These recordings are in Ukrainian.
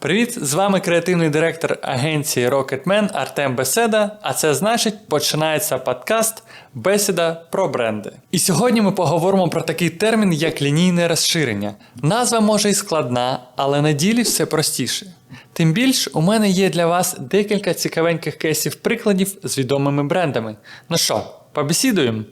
Привіт! З вами креативний директор агенції Rocketman Артем Беседа, а це значить починається подкаст Бесіда про бренди. І сьогодні ми поговоримо про такий термін, як лінійне розширення. Назва може і складна, але на ділі все простіше. Тим більш у мене є для вас декілька цікавеньких кейсів прикладів з відомими брендами. Ну що, побесідуємо?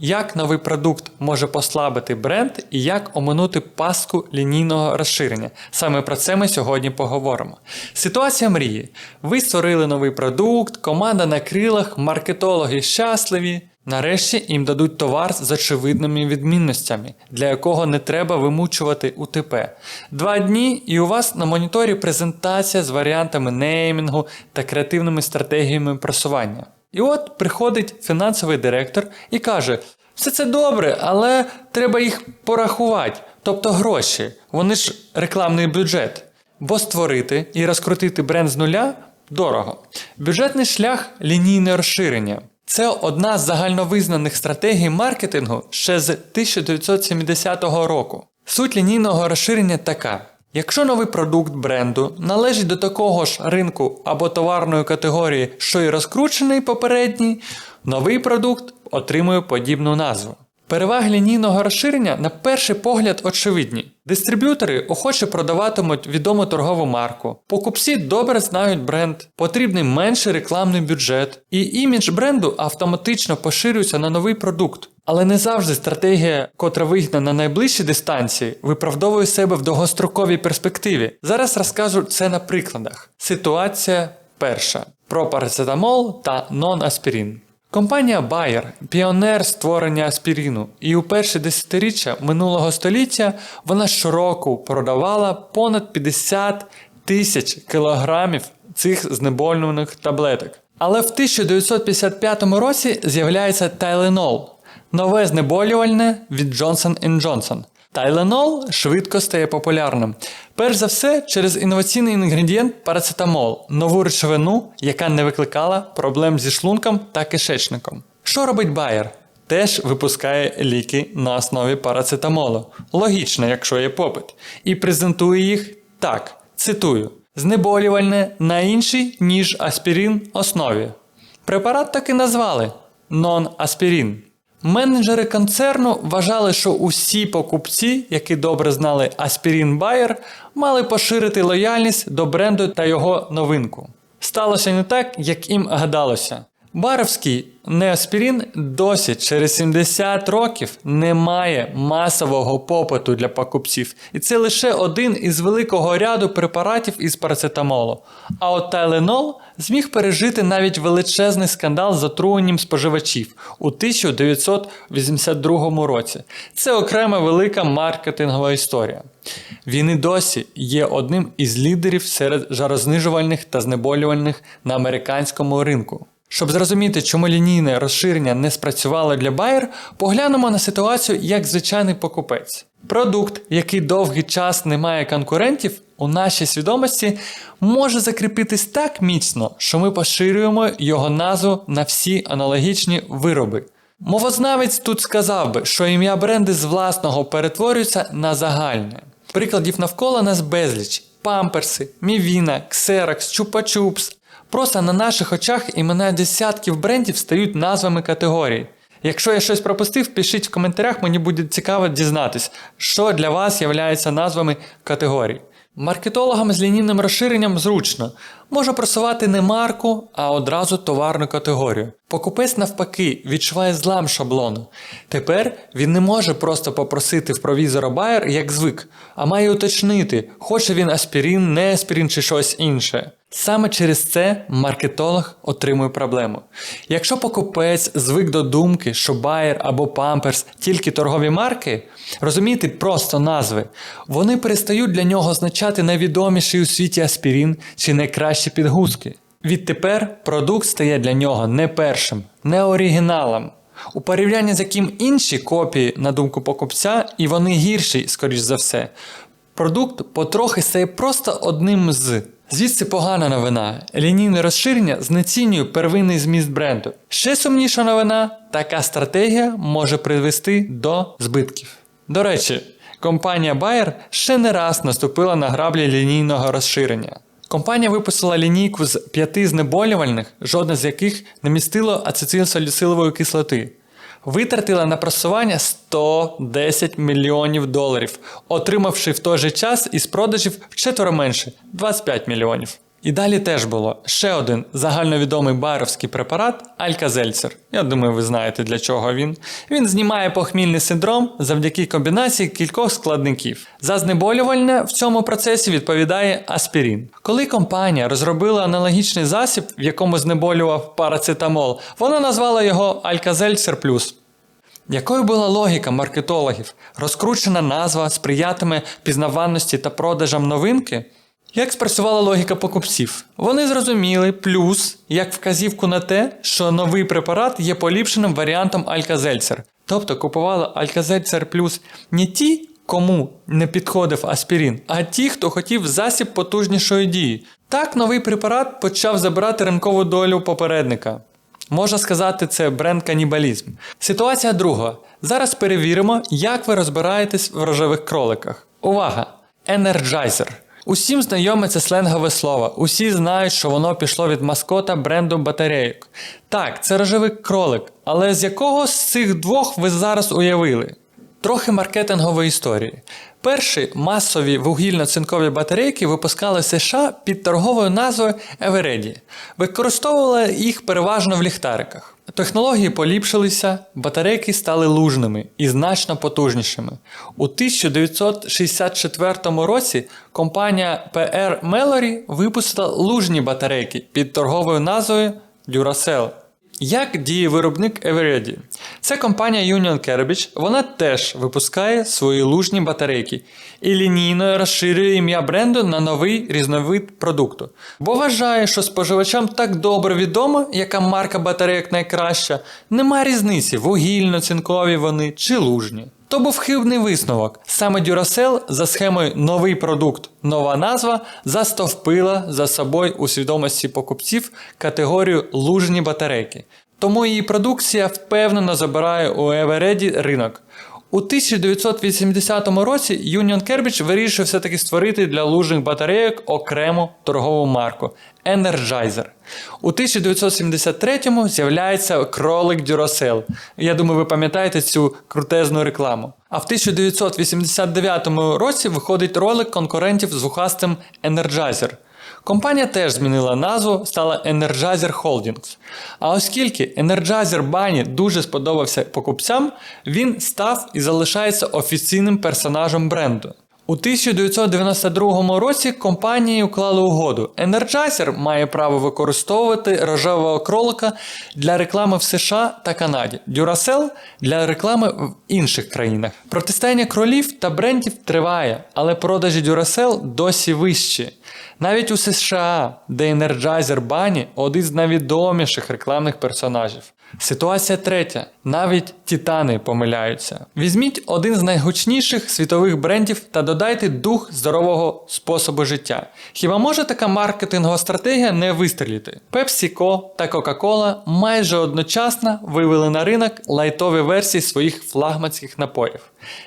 Як новий продукт може послабити бренд і як оминути пастку лінійного розширення? Саме про це ми сьогодні поговоримо. Ситуація мрії. Ви створили новий продукт, команда на крилах, маркетологи щасливі. Нарешті їм дадуть товар з очевидними відмінностями, для якого не треба вимучувати УТП. Два дні, і у вас на моніторі презентація з варіантами неймінгу та креативними стратегіями просування. І от приходить фінансовий директор і каже: все це добре, але треба їх порахувати, тобто гроші. Вони ж рекламний бюджет. Бо створити і розкрутити бренд з нуля дорого. Бюджетний шлях лінійне розширення. Це одна з загальновизнаних стратегій маркетингу ще з 1970 року. Суть лінійного розширення така. Якщо новий продукт бренду належить до такого ж ринку або товарної категорії, що й розкручений попередній, новий продукт отримує подібну назву. Переваги лінійного розширення на перший погляд очевидні. Дистриб'ютори охоче продаватимуть відому торгову марку, покупці добре знають бренд, потрібний менший рекламний бюджет, і імідж бренду автоматично поширюється на новий продукт. Але не завжди стратегія, котра вигідна на найближчій дистанції, виправдовує себе в довгостроковій перспективі. Зараз розкажу це на прикладах. Ситуація перша: про парацетамол та нон-аспірин. Компанія Bayer – піонер створення аспіріну, і у перші десятиріччя минулого століття вона щороку продавала понад 50 тисяч кілограмів цих знеболюваних таблеток. Але в 1955 році з'являється Tylenol – нове знеболювальне від Johnson Johnson. Tylenol швидко стає популярним. Перш за все, через інноваційний інгредієнт парацетамол, нову речовину, яка не викликала проблем зі шлунком та кишечником. Що робить Bayer? Теж випускає ліки на основі парацетамолу. Логічно, якщо є попит. І презентує їх так: цитую: знеболювальне на іншій, ніж аспірин основі. Препарат так і назвали нон-аспірин. Менеджери концерну вважали, що усі покупці, які добре знали Aspirin Bayer, мали поширити лояльність до бренду та його новинку. Сталося не так, як їм гадалося. Баровський неаспірин досі через 70 років не має масового попиту для покупців, і це лише один із великого ряду препаратів із парацетамолу. А от Tylenol зміг пережити навіть величезний скандал з отруєнням споживачів у 1982 році. Це окрема велика маркетингова історія. Він і досі є одним із лідерів серед жарознижувальних та знеболювальних на американському ринку. Щоб зрозуміти, чому лінійне розширення не спрацювало для Bayer, поглянемо на ситуацію як звичайний покупець. Продукт, який довгий час не має конкурентів, у нашій свідомості може закріпитись так міцно, що ми поширюємо його назву на всі аналогічні вироби. Мовознавець тут сказав би, що ім'я бренди з власного перетворюється на загальне. Прикладів навколо нас безліч: памперси, мівіна, ксеракс, чупа-чупс. Просто на наших очах імена десятків брендів стають назвами категорій. Якщо я щось пропустив, пишіть в коментарях, мені буде цікаво дізнатись, що для вас є назвами категорій. Маркетологам з лінійним розширенням зручно. Може просувати не марку, а одразу товарну категорію. Покупець навпаки відчуває злам шаблону. Тепер він не може просто попросити в провізора байер, як звик, а має уточнити, хоче він аспірин, не аспірин чи щось інше. Саме через це маркетолог отримує проблему. Якщо покупець звик до думки, що Bayer або Pampers тільки торгові марки, розумієте просто назви, вони перестають для нього означати найвідоміший у світі аспірин чи найкращі підгузки. Відтепер продукт стає для нього не першим, не оригіналом. У порівнянні з яким інші копії, на думку покупця, і вони гірші, скоріш за все, продукт потрохи стає просто одним з. Звідси погана новина. Лінійне розширення знецінює первинний зміст бренду. Ще сумніша новина, така стратегія може привести до збитків. До речі, компанія Bayer ще не раз наступила на граблі лінійного розширення. Компанія випустила лінійку з п'яти знеболювальних, жодне з яких не містило ацетилсаліцилової кислоти. Витратила на просування 110 мільйонів доларів, отримавши в той же час із продажів вчетверо менше 25 мільйонів. І далі теж було ще один загальновідомий байеровський препарат Альказельцер. Я думаю, ви знаєте для чого він. Він знімає похмільний синдром завдяки комбінації кількох складників. За знеболювальне в цьому процесі відповідає аспірин. Коли компанія розробила аналогічний засіб, в якому знеболював парацетамол, вона назвала його Альказельцер Плюс. Якою була логіка маркетологів? Розкручена назва сприятиме пізнаванності та продажам новинки? Як спрацювала логіка покупців? Вони зрозуміли плюс як вказівку на те, що новий препарат є поліпшеним варіантом Альказельцер. Тобто купували Альказельцер плюс не ті, кому не підходив аспірин, а ті, хто хотів засіб потужнішої дії. Так новий препарат почав забирати ринкову долю попередника. Можна сказати, це бренд канібалізм. Ситуація друга. Зараз перевіримо, як ви розбираєтесь в рожевих кроликах. Увага! Energizer. Усім знайоме це сленгове слово. Усі знають, що воно пішло від маскота бренду батарейок. Так, це рожевий кролик, але з якого з цих двох ви зараз уявили? Трохи маркетингової історії. Перші масові вугільно-цинкові батарейки випускали США під торговою назвою Eveready. Використовували їх переважно в ліхтариках. Технології поліпшилися, батарейки стали лужними і значно потужнішими. У 1964 році компанія PR Mallory випустила лужні батарейки під торговою назвою Duracell. Як діє виробник Eveready? Це компанія Union Carbage, вона теж випускає свої лужні батарейки і лінійно розширює ім'я бренду на новий різновид продукту. Бо вважає, що споживачам так добре відомо, яка марка батарейок найкраща, нема різниці, вугільно-цинкові вони чи лужні. То був хибний висновок. Саме Duracell за схемою новий продукт, нова назва застовпила за собою у свідомості покупців категорію лужні батарейки. Тому її продукція впевнено забирає у Евереді ринок. У 1980 році Union Carbide вирішив все-таки створити для лужних батарейок окрему торгову марку Energizer. У 1973-му з'являється кролик Duracell. Я думаю, ви пам'ятаєте цю крутезну рекламу. А в 1989 році виходить ролик конкурентів з вухастим Energizer. Компанія теж змінила назву, стала Energizer Holdings. А оскільки Energizer Bunny дуже сподобався покупцям, він став і залишається офіційним персонажем бренду. У 1992 році компанії уклали угоду. Energizer має право використовувати рожевого кролика для реклами в США та Канаді, Duracell для реклами в інших країнах. Протистояння кролів та брендів триває, але продажі Duracell досі вищі. Навіть у США, де Energizer Bunny – один з найвідоміших рекламних персонажів. Ситуація третя. Навіть титани помиляються. Візьміть один з найгучніших світових брендів та додайте дух здорового способу життя. Хіба може така маркетингова стратегія не вистрілити? PepsiCo та Coca-Cola майже одночасно вивели на ринок лайтові версії своїх флагманських напоїв.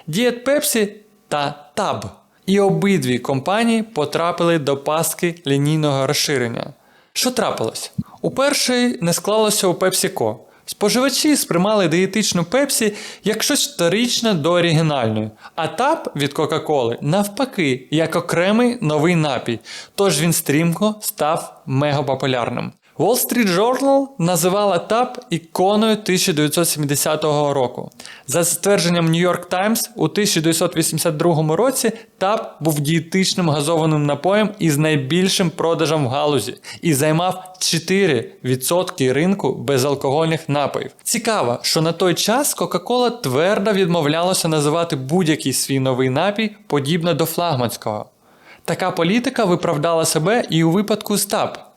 Дієт Pepsi та Tab. І обидві компанії потрапили до пастки лінійного розширення. Що трапилось? У першої не склалося у PepsiCo. Споживачі сприймали дієтичну Пепсі як щось вторичне до оригінальної, а тап від Кока-Коли навпаки, як окремий новий напій, тож він стрімко став мегапопулярним. Wall Street Journal називала ТАП іконою 1970 року. За ствердженням New York Times, у 1982 році ТАП був дієтичним газованим напоєм із найбільшим продажем в галузі і займав 4% ринку безалкогольних напоїв. Цікаво, що на той час Coca-Cola твердо відмовлялася називати будь-який свій новий напій подібно до флагманського. Така політика виправдала себе і у випадку з ТАП.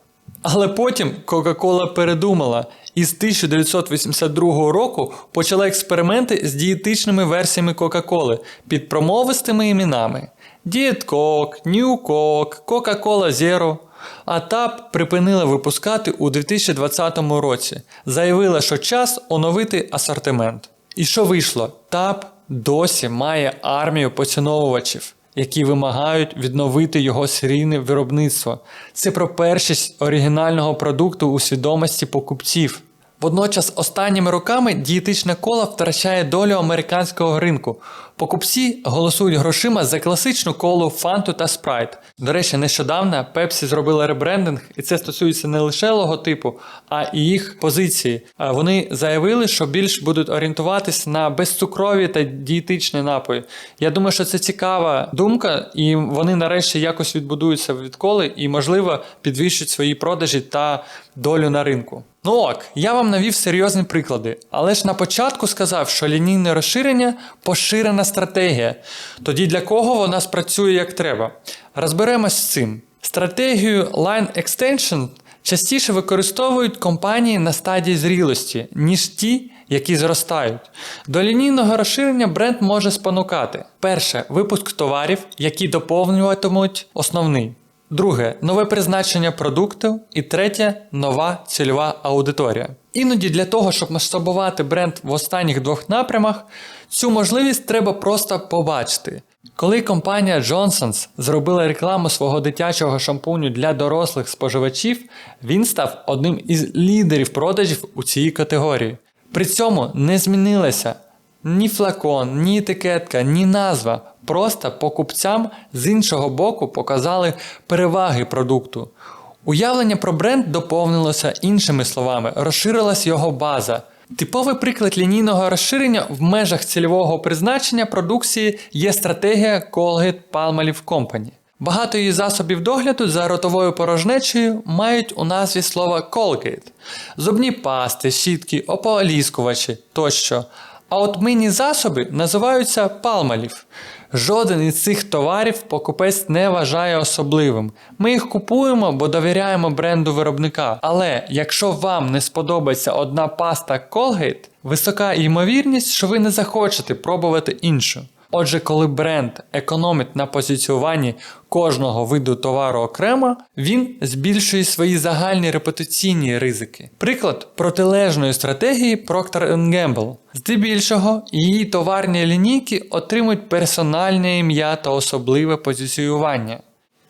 Але потім Coca-Cola передумала і з 1982 року почала експерименти з дієтичними версіями Coca-Cola під промовистими іменами: Diet Coke, New Coke, Coca-Cola Zero. А ТАП припинила випускати у 2020 році. Заявила, що час оновити асортимент. І що вийшло? ТАП досі має армію поціновувачів, які вимагають відновити його серійне виробництво. Це про першість оригінального продукту у свідомості покупців. Водночас останніми роками дієтична кола втрачає долю американського ринку. Покупці голосують грошима за класичну колу, фанту та спрайт. До речі, нещодавно Pepsi зробила ребрендинг, і це стосується не лише логотипу, а і їх позиції. Вони заявили, що більш будуть орієнтуватись на безцукрові та дієтичні напої. Я думаю, що це цікава думка, і вони нарешті якось відбудуються від коли і, можливо, підвищать свої продажі та долю на ринку. Ну ок, я вам навів серйозні приклади, але ж на початку сказав, що лінійне розширення поширена стратегія. Тоді для кого вона спрацює як треба? Розберемось з цим. Стратегію Line Extension частіше використовують компанії на стадії зрілості, ніж ті, які зростають. До лінійного розширення бренд може спонукати: перше випуск товарів, які доповнюватимуть основний. Друге нове призначення продукту. І третє нова цільова аудиторія. Іноді для того, щоб масштабувати бренд в останніх двох напрямах, цю можливість треба просто побачити. Коли компанія Johnson's зробила рекламу свого дитячого шампуню для дорослих споживачів, він став одним із лідерів продажів у цій категорії. При цьому не змінилася ні флакон, ні етикетка, ні назва. Просто покупцям з іншого боку показали переваги продукту. Уявлення про бренд доповнилося іншими словами, розширилась його база. Типовий приклад лінійного розширення в межах цільового призначення продукції є стратегія Colgate Palmolive Company. Багато її засобів догляду за ротовою порожнечею мають у назві слово Colgate. зубні пасти, щітки, ополіскувачі тощо. А от мині засоби називаються палмалів. Жоден із цих товарів покупець не вважає особливим. Ми їх купуємо, бо довіряємо бренду виробника. Але якщо вам не сподобається одна паста Colgate, висока ймовірність, що ви не захочете пробувати іншу. Отже, коли бренд економить на позиціюванні кожного виду товару окремо, він збільшує свої загальні репутаційні ризики. Приклад протилежної стратегії Procter Gamble. Здебільшого її товарні лінійки отримують персональне ім'я та особливе позиціювання.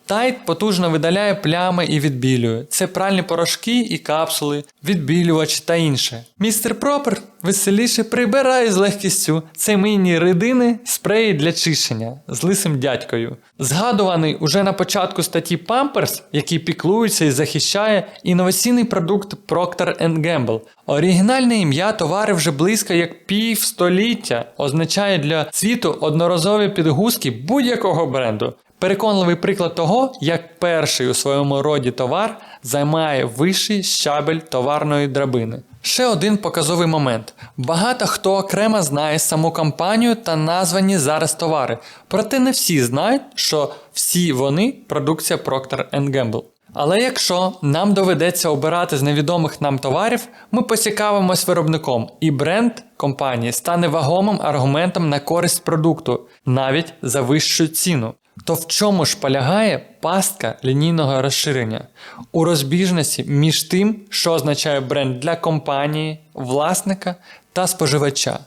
Тайт потужно видаляє плями і відбілює. Це пральні порошки і капсули, відбілювачі та інше. Містер Пропер веселіше прибирає з легкістю. Це мийні рідини, спреї для чищення з лисим дядькою. Згадуваний уже на початку статті Pampers, який піклується і захищає інноваційний продукт Procter Gamble. Оригінальне ім'я товари вже близько як півстоліття означає для світу одноразові підгузки будь-якого бренду. Переконливий приклад того, як перший у своєму роді товар займає вищий щабель товарної драбини. Ще один показовий момент. Багато хто окремо знає саму компанію та названі зараз товари, проте не всі знають, що всі вони продукція Procter Gamble. Але якщо нам доведеться обирати з невідомих нам товарів, ми поцікавимось виробником, і бренд компанії стане вагомим аргументом на користь продукту, навіть за вищу ціну. То в чому ж полягає пастка лінійного розширення? У розбіжності між тим, що означає бренд для компанії, власника та споживача.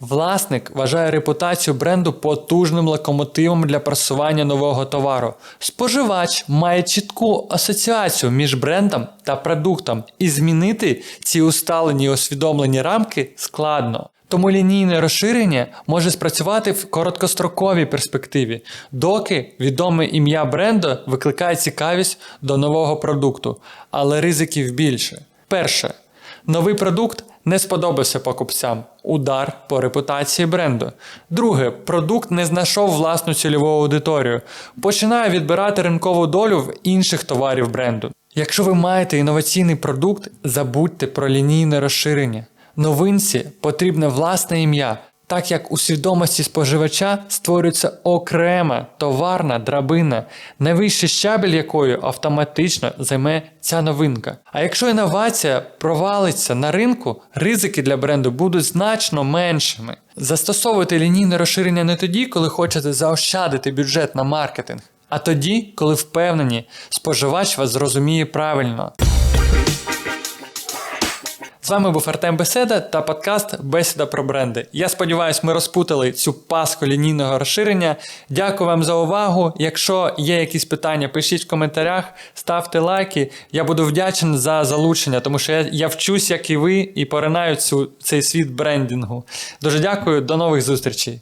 Власник вважає репутацію бренду потужним локомотивом для просування нового товару. Споживач має чітку асоціацію між брендом та продуктом, і змінити ці усталені і усвідомлені рамки складно. Тому лінійне розширення може спрацювати в короткостроковій перспективі, доки відоме ім'я бренду викликає цікавість до нового продукту, але ризиків більше. Перше, новий продукт не сподобався покупцям. Удар по репутації бренду. Друге, продукт не знайшов власну цільову аудиторію, починає відбирати ринкову долю в інших товарів бренду. Якщо ви маєте інноваційний продукт, забудьте про лінійне розширення. Новинці потрібне власне ім'я, так як у свідомості споживача створюється окрема товарна драбина, найвищий щабель якої автоматично займе ця новинка. А якщо інновація провалиться на ринку, ризики для бренду будуть значно меншими. Застосовуйте лінійне розширення не тоді, коли хочете заощадити бюджет на маркетинг, А тоді, коли впевнені, споживач вас зрозуміє правильно. З вами був Артем Беседа та подкаст Бесіда про бренди. Я сподіваюся, ми розпутали цю паску лінійного розширення. Дякую вам за увагу. Якщо є якісь питання, пишіть в коментарях, ставте лайки. Я буду вдячний за залучення, тому що я, я вчусь, як і ви, і поринаю цю, цей світ брендінгу. Дуже дякую, до нових зустрічей.